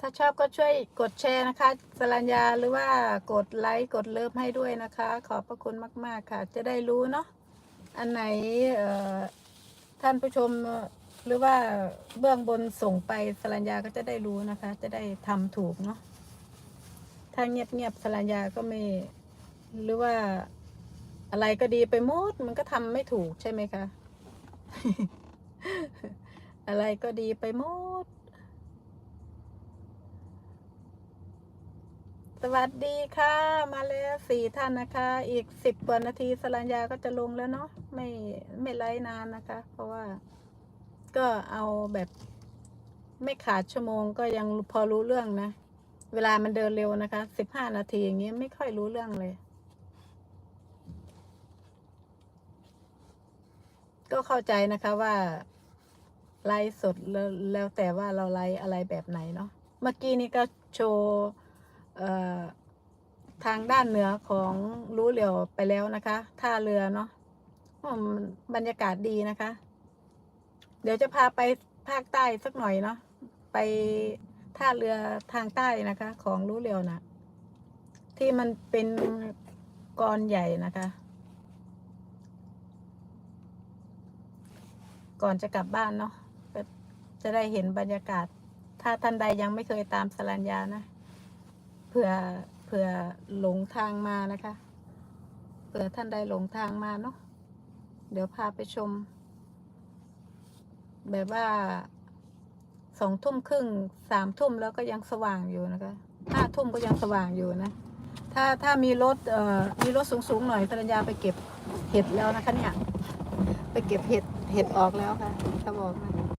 ถ้าชอบก็ช่วยกดแชร์นะคะสรัญญาหรือว่ากดไลค์กดเลิฟให้ด้วยนะคะ ขอบพระคุณมาก ๆ ค่ะ จะได้รู้เนาะอันไหนท่านผู้ชมหรือว่าเบื้องบนส่งไปสรัญญาก็จะได้รู้นะคะ จะได้ทำถูกเนาะถ้าเงียบๆสรัญญาก็ไม่หรือว่าอะไรก็ดีไปหมดมันก็ทำไม่ถูกใช่ไหมคะ อะไรก็ดีไปหมด สวัสดีค่ะ มาแล้วสี่ท่านนะคะ อีกสิบกว่านาทีสรัญญาก็จะลงแล้วเนาะไม่ไม่ไลฟ์นานนะคะ เพราะว่าก็เอาแบบไม่ขาดชั่วโมงก็ยังพอรู้เรื่องนะ เวลามันเดินเร็วนะคะสิบห้านาทีอย่างเงี้ยไม่ค่อยรู้เรื่องเลย ก็เข้าใจนะคะว่าไลฟ์สดแล้วแล้วแต่ว่าเราไลฟ์อะไรแบบไหนเนาะเมื่อกี้นี้ก็โชว์ ทางด้านเหนือของรู้เหลียวไปแล้วนะคะท่าเรือเนาะบรรยากาศดีนะคะ เดี๋ยวจะพาไปภาคใต้สักหน่อยเนาะไปท่าเรือทางใต้นะคะ ของรู้เหลียวนะที่มันเป็นกรใหญ่นะคะ ก่อนจะกลับบ้านเนาะจะได้เห็นบรรยากาศ ถ้าท่านใดยังไม่เคยตามสรัญญานะ เผื่อเผื่อหลงทางมานะคะเผื่อท่านใดหลงทางมาเนาะเดี๋ยวพาไปชม แบบว่าสองทุ่มครึ่งสามทุ่มแล้วก็ยังสว่างอยู่นะคะห้าทุ่มก็ยังสว่างอยู่นะ ถ้าถ้ามีรถเอ่อมีรถสูงๆหน่อยสรัญญาไปเก็บเห็ดแล้วนะคะเนี่ยไปเก็บเห็ดเห็ดออกแล้วค่ะเขาบอกนะ